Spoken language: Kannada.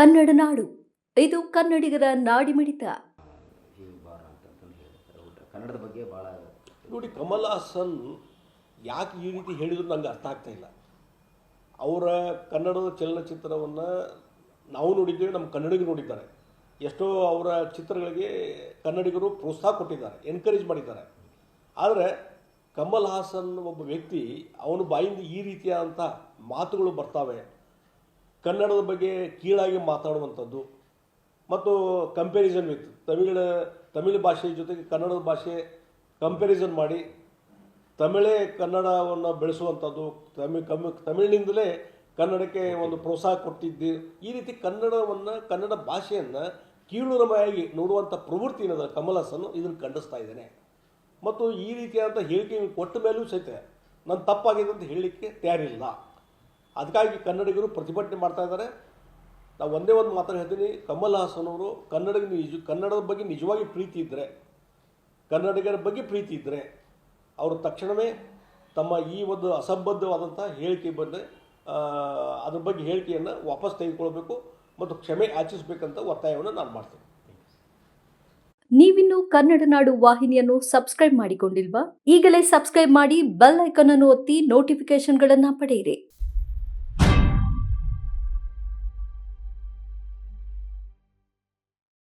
ಕನ್ನಡ ನಾಡು. ಇದು ಕನ್ನಡಿಗರ ನಾಡಿಮಿಡಿತ. ಮಿಡಿತ ಭಾರ ಅಂತಂತಂದು ಹೇಳ್ತಾರೆ ಕನ್ನಡದ ಬಗ್ಗೆ ಭಾಳ ನೋಡಿ, ಕಮಲ್ ಹಾಸನ್ ಯಾಕೆ ಈ ರೀತಿ ಹೇಳಿದ್ರು ನಂಗೆ ಅರ್ಥ ಆಗ್ತಾ ಇಲ್ಲ. ಅವರ ಕನ್ನಡದ ಚಲನಚಿತ್ರವನ್ನು ನಾವು ನೋಡಿದ್ದೇವೆ, ನಮ್ಮ ಕನ್ನಡಿಗರು ನೋಡಿದ್ದಾರೆ. ಎಷ್ಟೋ ಅವರ ಚಿತ್ರಗಳಿಗೆ ಕನ್ನಡಿಗರು ಪ್ರೋತ್ಸಾಹ ಕೊಟ್ಟಿದ್ದಾರೆ ಎನ್ಕರೇಜ್ ಮಾಡಿದ್ದಾರೆ. ಆದರೆ ಕಮಲ್ ಹಾಸನ್ ಒಬ್ಬ ವ್ಯಕ್ತಿ, ಅವನು ಬಾಯಿಂದ ಈ ರೀತಿಯಾದಂಥ ಮಾತುಗಳು ಬರ್ತಾವೆ. ಕನ್ನಡದ ಬಗ್ಗೆ ಕೀಳಾಗಿ ಮಾತಾಡುವಂಥದ್ದು ಮತ್ತು ಕಂಪ್ಯಾರಿಸನ್ ವಿತ್ ತಮಿಳ ತಮಿಳು ಭಾಷೆ ಜೊತೆಗೆ ಕನ್ನಡದ ಭಾಷೆ ಕಂಪ್ಯಾರಿಸನ್ ಮಾಡಿ ತಮಿಳೇ ಕನ್ನಡವನ್ನು ಬೆಳೆಸುವಂಥದ್ದು ತಮಿಳ್ ಕಮ್ಮಿ ತಮಿಳಿನಿಂದಲೇ ಕನ್ನಡಕ್ಕೆ ಒಂದು ಪ್ರೋತ್ಸಾಹ ಕೊಟ್ಟಿದ್ದು. ಈ ರೀತಿ ಕನ್ನಡವನ್ನು ಕನ್ನಡ ಭಾಷೆಯನ್ನು ಕೀಳುರಮಯಾಗಿ ನೋಡುವಂಥ ಪ್ರವೃತ್ತಿ ಏನದ? ಕಮಲ್ ಹಾಸನ್ ಇದನ್ನು ಖಂಡಿಸ್ತಾ ಇದ್ದೇನೆ. ಮತ್ತು ಈ ರೀತಿಯಾದಂಥ ಹೇಳಿಕೆ ಕೊಟ್ಟ ಮೇಲೂ ಸಹಿತ ನಾನು ತಪ್ಪಾಗಿದೆ ಅಂತ ಹೇಳಲಿಕ್ಕೆ ತಯಾರಿಲ್ಲ. ಅದಕ್ಕಾಗಿ ಕನ್ನಡಿಗರು ಪ್ರತಿಭಟನೆ ಮಾಡ್ತಾ ಇದ್ದಾರೆ. ನಾವು ಒಂದೇ ಒಂದು ಮಾತನ್ನು ಹೇಳ್ತೀನಿ. ಕಮಲ್ ಹಾಸನ್ ಅವರು ಕನ್ನಡಿಗ ನಿಜ, ಕನ್ನಡದ ಬಗ್ಗೆ ನಿಜವಾಗಿ ಪ್ರೀತಿ ಇದ್ದರೆ ಕನ್ನಡಿಗರ ಬಗ್ಗೆ ಪ್ರೀತಿ ಇದ್ದರೆ ಅವರು ತಕ್ಷಣವೇ ತಮ್ಮ ಈ ಒಂದು ಅಸಂಬದ್ಧವಾದಂಥ ಹೇಳಿಕೆ ಬಂದರೆ ಅದ್ರ ಬಗ್ಗೆ ಹೇಳಿಕೆಯನ್ನು ವಾಪಸ್ ತೆಗೆದುಕೊಳ್ಬೇಕು ಮತ್ತು ಕ್ಷಮೆ ಆಚರಿಸಬೇಕಂತ ಒತ್ತಾಯವನ್ನು ನಾನು ಮಾಡ್ತೀನಿ. ನೀವಿನ್ನು ಕನ್ನಡ ನಾಡು ವಾಹಿನಿಯನ್ನು ಸಬ್ಸ್ಕ್ರೈಬ್ ಮಾಡಿಕೊಂಡಿಲ್ವಾ? ಈಗಲೇ ಸಬ್ಸ್ಕ್ರೈಬ್ ಮಾಡಿ ಬೆಲ್ ಐಕಾನ್ ಅನ್ನು ಒತ್ತಿ ನೋಟಿಫಿಕೇಶನ್ಗಳನ್ನ ಪಡೆಯಿರಿ.